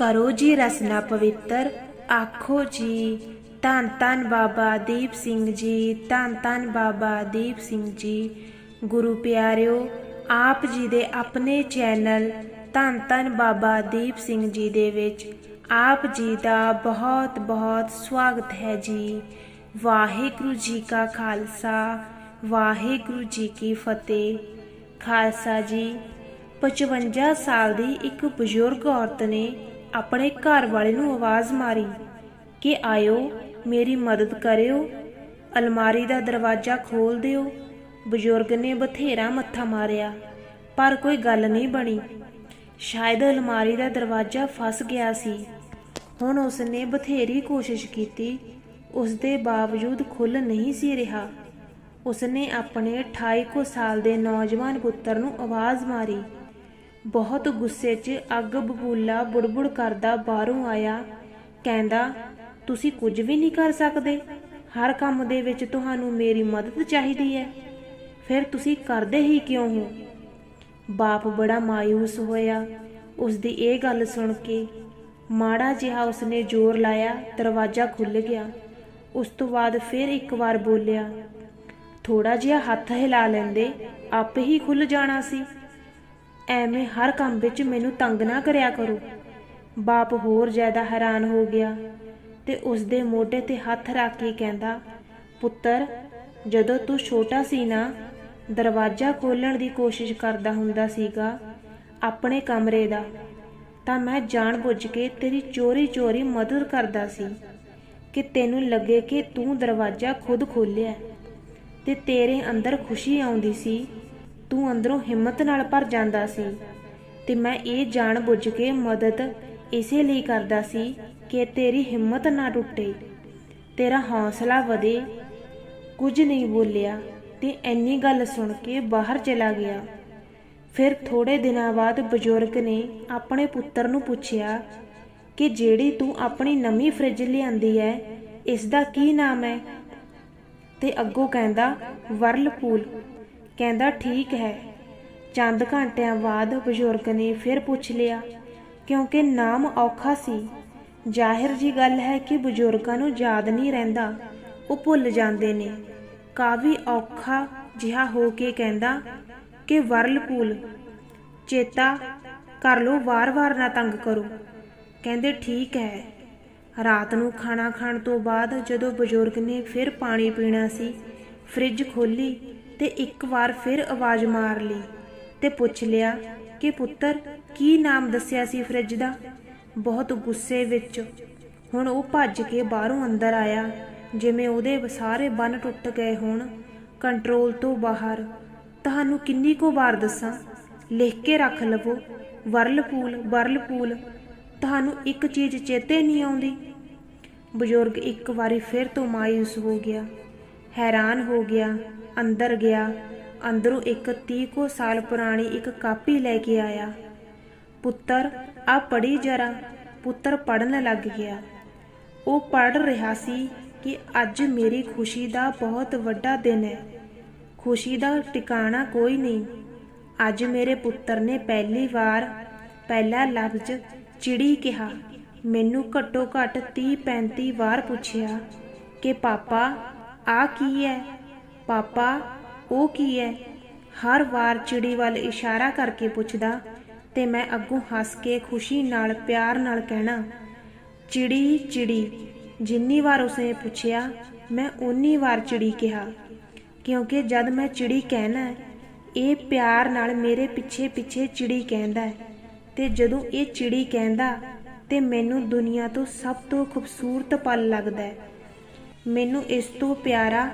ਕਰੋ ਜੀ ਰਸਨਾ ਪਵਿੱਤਰ। ਆਖੋ ਜੀ, ਧੰਨ ਧੰਨ ਬਾਬਾ ਦੀਪ ਸਿੰਘ ਜੀ, ਧੰਨ ਧੰਨ ਬਾਬਾ ਦੀਪ ਸਿੰਘ ਜੀ। ਗੁਰੂ ਪਿਆਰਿਓ, ਆਪ ਜੀ ਦੇ ਆਪਣੇ ਚੈਨਲ ਧੰਨ ਧੰਨ ਬਾਬਾ ਦੀਪ ਸਿੰਘ ਜੀ ਦੇ ਵਿੱਚ ਆਪ ਜੀ ਦਾ ਬਹੁਤ ਬਹੁਤ ਸਵਾਗਤ ਹੈ ਜੀ। ਵਾਹਿਗੁਰੂ ਜੀ ਕਾ ਖਾਲਸਾ, ਵਾਹਿਗੁਰੂ ਜੀ ਕੀ ਫਤਿਹ। ਖਾਲਸਾ ਜੀ 55 ਸਾਲ ਦੀ ਇੱਕ ਬਜ਼ੁਰਗ ਔਰਤ ਨੇ ਆਪਣੇ ਘਰ ਵਾਲੇ ਨੂੰ ਆਵਾਜ਼ ਮਾਰੀ ਕਿ ਆਇਓ, ਮੇਰੀ ਮਦਦ ਕਰਿਓ, ਅਲਮਾਰੀ ਦਾ ਦਰਵਾਜ਼ਾ ਖੋਲ ਦਿਓ। ਬਜ਼ੁਰਗ ਨੇ ਬਥੇਰਾ ਮੱਥਾ ਮਾਰਿਆ, ਪਰ ਕੋਈ ਗੱਲ ਨਹੀਂ ਬਣੀ। ਸ਼ਾਇਦ ਅਲਮਾਰੀ ਦਾ ਦਰਵਾਜ਼ਾ ਫਸ ਗਿਆ ਸੀ। ਹੁਣ ਉਸਨੇ ਬਥੇਰੀ ਕੋਸ਼ਿਸ਼ ਕੀਤੀ ਉਸ ਦੇ ਬਾਵਜੂਦ ਖੁੱਲ ਨਹੀਂ ਸੀ ਰਿਹਾ। ਉਸਨੇ ਆਪਣੇ 28 ਕੁ ਸਾਲ ਦੇ ਨੌਜਵਾਨ ਪੁੱਤਰ ਨੂੰ ਆਵਾਜ਼ ਮਾਰੀ ਬਹੁਤ ਗੁੱਸੇ 'ਚ ਅੱਗ ਬਬੂਲਾ ਬੁੜਬੁੜ ਕਰਦਾ ਬਾਹਰੋਂ ਆਇਆ। ਕਹਿੰਦਾ, ਤੁਸੀਂ ਕੁਝ ਵੀ ਨਹੀਂ ਕਰ ਸਕਦੇ। ਹਰ ਕੰਮ ਦੇ ਵਿੱਚ ਤੁਹਾਨੂੰ ਮੇਰੀ ਮਦਦ ਚਾਹੀਦੀ ਹੈ। ਫਿਰ ਤੁਸੀਂ ਕਰਦੇ ਹੀ ਕਿਉਂ ਹੋ? ਬਾਪ ਬੜਾ ਮਾਇੂਸ ਹੋਇਆ। ਉਸ ਦੀ ਇਹ ਗੱਲ ਸੁਣ ਕੇ ਮਾੜਾ ਜਿਹਾ ਉਸਨੇ ਜ਼ੋਰ ਲਾਇਆ, ਦਰਵਾਜ਼ਾ ਖੁੱਲ ਗਿਆ। ਉਸ ਤੋਂ ਬਾਅਦ ਫਿਰ ਇੱਕ ਵਾਰ ਬੋਲਿਆ ਥੋੜਾ ਜਿਹਾ ਹੱਥ ਹਿਲਾ ਲੈਂਦੇ, ਆਪੇ ਹੀ ਖੁੱਲ ਜਾਣਾ ਸੀ। ਐਵੇਂ ਹਰ ਕੰਮ ਵਿੱਚ ਮੈਨੂੰ ਤੰਗ ਨਾ ਕਰਿਆ ਕਰੋ। ਬਾਪ ਹੋਰ ਜ਼ਿਆਦਾ ਹੈਰਾਨ ਹੋ ਗਿਆ ਤੇ ਉਸ ਦੇ ਮੋਢੇ ਤੇ ਹੱਥ ਰੱਖ ਕੇ ਕਹਿੰਦਾ, ਪੁੱਤਰ, ਜਦੋਂ ਤੂੰ ਛੋਟਾ ਸੀ ਨਾ, ਦਰਵਾਜ਼ਾ ਖੋਲਣ ਦੀ ਕੋਸ਼ਿਸ਼ ਕਰਦਾ ਹੁੰਦਾ ਸੀਗਾ ਆਪਣੇ ਕਮਰੇ ਦਾ, ਤਾਂ ਮੈਂ ਜਾਣ ਬੁੱਝ ਕੇ ਤੇਰੀ ਚੋਰੀ-ਚੋਰੀ ਮਦਦ ਕਰਦਾ ਸੀ ਕਿ ਤੈਨੂੰ ਲੱਗੇ ਕਿ ਤੂੰ ਦਰਵਾਜ਼ਾ ਖੁਦ ਖੋਲਿਆ ਤੇ ਤੇਰੇ ਅੰਦਰ ਖੁਸ਼ੀ ਆਉਂਦੀ ਸੀ ਤੂੰ ਅੰਦਰੋਂ ਹਿੰਮਤ ਨਾਲ ਭਰ ਜਾਂਦਾ ਸੀ ਤੇ ਮੈਂ ਇਹ ਜਾਣ ਬੁੱਝ ਕੇ ਮਦਦ ਇਸੇ ਲਈ ਕਰਦਾ ਸੀ ਕਿ ਤੇਰੀ ਹਿੰਮਤ ਨਾ ਟੁੱਟੇ। ਤੇਰਾ ਹੌਸਲਾ ਵਧੇ। ਕੁਝ ਨਹੀਂ ਬੋਲਿਆ ਤੇ ਐਨੀ ਗੱਲ ਸੁਣ ਕੇ ਬਾਹਰ ਚਲਾ ਗਿਆ। ਫਿਰ ਥੋੜੇ ਦਿਨਾਂ ਬਾਅਦ ਬਜ਼ੁਰਗ ਨੇ ਆਪਣੇ ਪੁੱਤਰ ਨੂੰ ਪੁੱਛਿਆ ਕਿ ਜਿਹੜੀ ਤੂੰ ਆਪਣੀ ਨਵੀਂ ਫ੍ਰਿਜ ਲਿਆਂਦੀ ਹੈ ਇਸ ਦਾ ਕੀ ਨਾਮ ਹੈ ਤੇ ਅੱਗੋਂ ਕਹਿੰਦਾ, ਵਰਲਪੂਲ। ਕਹਿੰਦਾ, ਠੀਕ ਹੈ। ਚੰਦ ਘੰਟਿਆਂ ਬਾਅਦ ਬਜ਼ੁਰਗ ਨੇ ਫਿਰ ਪੁੱਛ ਲਿਆ, ਕਿਉਂਕਿ ਨਾਮ ਔਖਾ ਸੀ। ਜ਼ਾਹਿਰ ਜੀ ਗੱਲ ਹੈ ਕਿ ਬਜ਼ੁਰਗਾਂ ਨੂੰ ਯਾਦ ਨਹੀਂ ਰਹਿੰਦਾ। ਉਹ ਭੁੱਲ ਜਾਂਦੇ ਨੇ। ਕਾਫੀ ਔਖਾ ਜਿਹਾ ਹੋ ਕੇ ਕਹਿੰਦਾ ਕਿ ਵਰਲਪੂਲ, ਚੇਤਾ ਕਰ ਲੋ ਵਾਰ-ਵਾਰ ਨਾ ਤੰਗ ਕਰੋ। ਕਹਿੰਦੇ, ਠੀਕ ਹੈ। ਰਾਤ ਨੂੰ ਖਾਣਾ ਖਾਣ ਤੋਂ ਬਾਅਦ ਜਦੋਂ ਬਜ਼ੁਰਗ ਨੇ ਫਿਰ ਪਾਣੀ ਪੀਣਾ ਸੀ, ਫ੍ਰਿਜ ਖੋਲੀ ਤੇ ਇੱਕ ਵਾਰ ਫਿਰ ਆਵਾਜ਼ ਮਾਰ ਲਈ ਤੇ ਪੁੱਛ ਲਿਆ ਕਿ ਪੁੱਤਰ, ਕੀ ਨਾਮ ਦੱਸਿਆ ਸੀ ਫ੍ਰਿਜ ਦਾ? ਬਹੁਤ ਗੁੱਸੇ ਵਿੱਚ ਹੁਣ ਉਹ ਭੱਜ ਕੇ ਬਾਹਰੋਂ ਅੰਦਰ ਆਇਆ, ਜਿਵੇਂ ਉਹਦੇ ਸਾਰੇ ਬੰਨ ਟੁੱਟ ਗਏ ਹੋਣ, ਕੰਟਰੋਲ ਤੋਂ ਬਾਹਰ। ਤੁਹਾਨੂੰ ਕਿੰਨੀ ਕੁ ਵਾਰ ਦੱਸਾਂ? ਲਿਖ ਕੇ ਰੱਖ ਲਵੋ। ਵਰਲਪੂਲ ਵਰਲਪੂਲ, ਤੁਹਾਨੂੰ ਇੱਕ ਚੀਜ਼ ਚੇਤੇ ਨਹੀਂ ਆਉਂਦੀ? ਬਜ਼ੁਰਗ ਇੱਕ ਵਾਰੀ ਫਿਰ ਤੋਂ ਮਾਇੂਸ ਹੋ ਗਿਆ, ਹੈਰਾਨ ਹੋ ਗਿਆ। ਅੰਦਰ ਗਿਆ। ਅੰਦਰੋਂ ਇੱਕ 30 ਕੋ ਸਾਲ ਪੁਰਾਣੀ ਇੱਕ ਕਾਪੀ ਲੈ ਕੇ ਆਇਆ। ਪੁੱਤਰ, ਆ ਪੜੀ ਜਰਾ। ਪੁੱਤਰ ਪੜਨ ਲੱਗ ਗਿਆ। ਉਹ ਪੜ ਰਿਹਾ ਸੀ ਕਿ ਅੱਜ ਮੇਰੀ ਖੁਸ਼ੀ ਦਾ ਬਹੁਤ ਵੱਡਾ ਦਿਨ ਹੈ। ਖੁਸ਼ੀ ਦਾ ਟਿਕਾਣਾ ਕੋਈ ਨਹੀਂ। ਅੱਜ ਮੇਰੇ ਪੁੱਤਰ ਨੇ ਪਹਿਲੀ ਵਾਰ ਪਹਿਲਾ ਲਫ਼ਜ਼ ਚਿੜੀ ਕਿਹਾ। ਮੈਨੂੰ ਘੱਟੋ ਘੱਟ 30 35 ਵਾਰ ਪੁੱਛਿਆ ਕਿ, ਪਾਪਾ, ਆ ਕੀ ਹੈ? ਪਾਪਾ, ਉਹ ਕੀ ਹੈ ਹਰ ਵਾਰ ਚਿੜੀ ਵੱਲ ਇਸ਼ਾਰਾ ਕਰਕੇ ਪੁੱਛਦਾ, ਤੇ ਮੈਂ ਅੱਗੋਂ ਹੱਸ ਕੇ ਖੁਸ਼ੀ ਨਾਲ, ਪਿਆਰ ਨਾਲ ਕਹਿਣਾ, ਚਿੜੀ ਚਿੜੀ, ਜਿੰਨੀ ਵਾਰ ਉਸਨੇ ਪੁੱਛਿਆ, ਮੈਂ ਓਨੀ ਵਾਰ ਚਿੜੀ ਕਿਹਾ। ਕਿਉਂਕਿ ਜਦ ਮੈਂ ਚਿੜੀ ਕਹਿਣਾ, ਇਹ ਪਿਆਰ ਨਾਲ ਮੇਰੇ ਪਿੱਛੇ ਪਿੱਛੇ ਚਿੜੀ ਕਹਿੰਦਾ ਤੇ ਜਦੋਂ ਇਹ ਚਿੜੀ ਕਹਿੰਦਾ, ਤੇ ਮੈਨੂੰ ਦੁਨੀਆ ਤੋਂ ਸਭ ਤੋਂ ਖੂਬਸੂਰਤ ਪਲ ਲੱਗਦਾ ਮੈਨੂੰ ਇਸ ਤੋਂ ਪਿਆਰਾ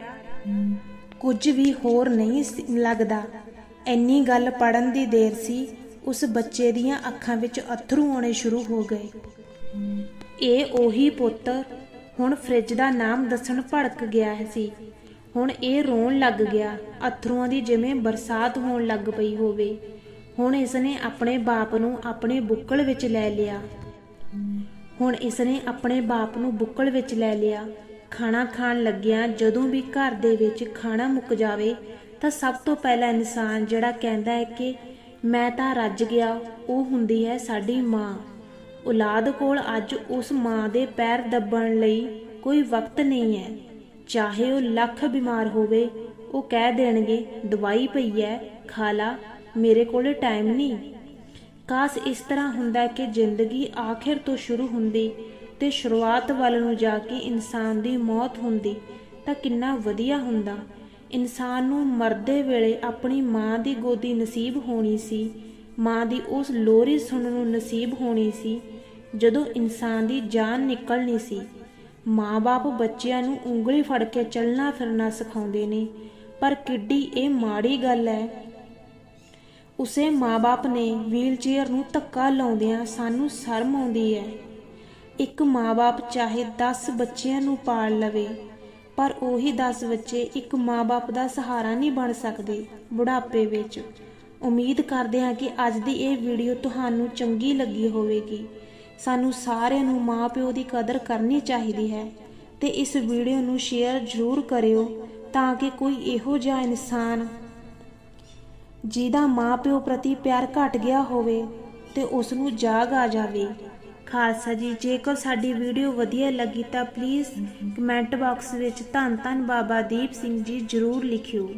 ਕੁਝ ਵੀ ਹੋਰ ਨਹੀਂ ਲੱਗਦਾ। ਐਨੀ ਗੱਲ ਪੜਨ ਦੀ ਦੇਰ ਸੀ, ਉਸ ਬੱਚੇ ਦੀਆਂ ਅੱਖਾਂ ਵਿੱਚ ਅਥਰੂ ਆਉਣੇ ਸ਼ੁਰੂ ਹੋ ਗਏ। ਇਹ ਉਹੀ ਪੁੱਤ ਹੁਣ ਫ੍ਰਿਜ ਦਾ ਨਾਮ ਦੱਸਣ ਭੜਕ ਗਿਆ ਸੀ। ਹੁਣ ਇਹ ਰੋਣ ਲੱਗ ਗਿਆ, ਅਥਰੂਆਂ ਦੀ ਜਿਵੇਂ ਬਰਸਾਤ ਹੋਣ ਲੱਗ ਪਈ ਹੋਵੇ। ਹੁਣ ਇਸਨੇ ਆਪਣੇ ਬਾਪ ਨੂੰ ਆਪਣੇ ਬੁੱਕਲ ਵਿੱਚ ਲੈ ਲਿਆ। ਹੁਣ ਇਸਨੇ ਆਪਣੇ ਬਾਪ ਨੂੰ ਬੁੱਕਲ ਵਿੱਚ ਲੈ ਲਿਆ। ਖਾਣਾ ਖਾਣ ਲੱਗਿਆ ਜਦੋਂ ਵੀ ਘਰ ਦੇ ਵਿੱਚ ਖਾਣਾ ਮੁੱਕ ਜਾਵੇ ਤਾਂ ਸਭ ਤੋਂ ਪਹਿਲਾ ਇਨਸਾਨ ਜਿਹੜਾ ਕਹਿੰਦਾ ਹੈ ਕਿ ਮੈਂ ਤਾਂ ਰੱਜ ਗਿਆ, ਉਹ ਹੁੰਦੀ ਹੈ ਸਾਡੀ ਮਾਂ। ਔਲਾਦ ਕੋਲ ਅੱਜ ਉਸ ਮਾਂ ਦੇ ਪੈਰ ਦੱਬਣ ਲਈ ਕੋਈ ਵਕਤ ਨਹੀਂ ਹੈ। ਚਾਹੇ ਉਹ ਲੱਖ ਬਿਮਾਰ ਹੋਵੇ, ਉਹ ਕਹਿ ਦੇਣਗੇ, ਦਵਾਈ ਪਈ ਹੈ, ਖਾ ਲਾ, ਮੇਰੇ ਕੋਲ ਟਾਈਮ ਨਹੀਂ। ਕਾਸ ਇਸ ਤਰ੍ਹਾਂ ਹੁੰਦਾ ਕਿ ਜ਼ਿੰਦਗੀ ਆਖਿਰ ਤੋਂ ਸ਼ੁਰੂ ਹੁੰਦੀ ਤੇ ਸ਼ੁਰੂਆਤ ਵੱਲ ਨੂੰ ਜਾ ਕੇ ਇਨਸਾਨ ਦੀ ਮੌਤ ਹੁੰਦੀ ਤਾਂ ਕਿੰਨਾ ਵਧੀਆ ਹੁੰਦਾ। ਇਨਸਾਨ ਨੂੰ ਮਰਦੇ ਵੇਲੇ ਆਪਣੀ ਮਾਂ ਦੀ ਗੋਦੀ ਨਸੀਬ ਹੋਣੀ ਸੀ। ਮਾਂ ਦੀ ਉਸ ਲੋਰੀ ਸੁਣਨ ਨੂੰ ਨਸੀਬ ਹੋਣੀ ਸੀ, ਜਦੋਂ ਇਨਸਾਨ ਦੀ ਜਾਨ ਨਿਕਲਣੀ ਸੀ। ਮਾਂ-ਬਾਪ ਬੱਚਿਆਂ ਨੂੰ ਉਂਗਲੀ ਫੜ ਕੇ ਚੱਲਣਾ ਫਿਰਨਾ ਸਿਖਾਉਂਦੇ ਨੇ, ਪਰ ਕਿੱਡੀ ਇਹ ਮਾੜੀ ਗੱਲ ਹੈ। ਉਸੇ ਮਾਂ-ਬਾਪ ਨੇ ਵੀਲਚੇਅਰ ਨੂੰ ਧੱਕਾ ਲਾਉਂਦਿਆਂ ਸਾਨੂੰ ਸ਼ਰਮ ਆਉਂਦੀ ਹੈ। ਇੱਕ ਮਾਂ-ਬਾਪ ਚਾਹੇ 10 ਬੱਚਿਆਂ ਨੂੰ ਪਾਲ ਲਵੇ, ਪਰ ਉਹੀ 10 ਬੱਚੇ ਇੱਕ ਮਾਂ-ਬਾਪ ਦਾ ਸਹਾਰਾ ਨਹੀਂ ਬਣ ਸਕਦੇ ਬੁਢਾਪੇ ਵਿੱਚ। ਉਮੀਦ ਕਰਦੇ ਹਾਂ ਕਿ ਅੱਜ ਦੀ ਇਹ ਵੀਡੀਓ ਤੁਹਾਨੂੰ ਚੰਗੀ ਲੱਗੀ ਹੋਵੇਗੀ। ਸਾਨੂੰ ਸਾਰਿਆਂ ਨੂੰ ਮਾਂ-ਪਿਓ ਦੀ ਕਦਰ ਕਰਨੀ ਚਾਹੀਦੀ ਹੈ ਤੇ ਇਸ ਵੀਡੀਓ ਨੂੰ ਸ਼ੇਅਰ ਜ਼ਰੂਰ ਕਰਿਓ ਤਾਂ ਕਿ ਕੋਈ ਇਹੋ ਜਿਹਾ ਇਨਸਾਨ ਜਿਹਦਾ ਮਾਂ-ਪਿਓ ਪ੍ਰਤੀ ਪਿਆਰ ਘਟ ਗਿਆ ਹੋਵੇ ਤੇ ਉਸ ਨੂੰ ਜਾਗ ਆ ਜਾਵੇ। ਖਾਲਸਾ ਜੀ, ਜੇਕਰ ਸਾਡੀ ਵੀਡੀਓ ਵਧੀਆ ਲੱਗੀ ਤਾਂ ਪਲੀਜ਼ ਕਮੈਂਟ ਬਾਕਸ ਵਿੱਚ ਧੰਨ ਧੰਨ ਬਾਬਾ ਦੀਪ ਸਿੰਘ ਜੀ ਜ਼ਰੂਰ ਲਿਖਿਓ।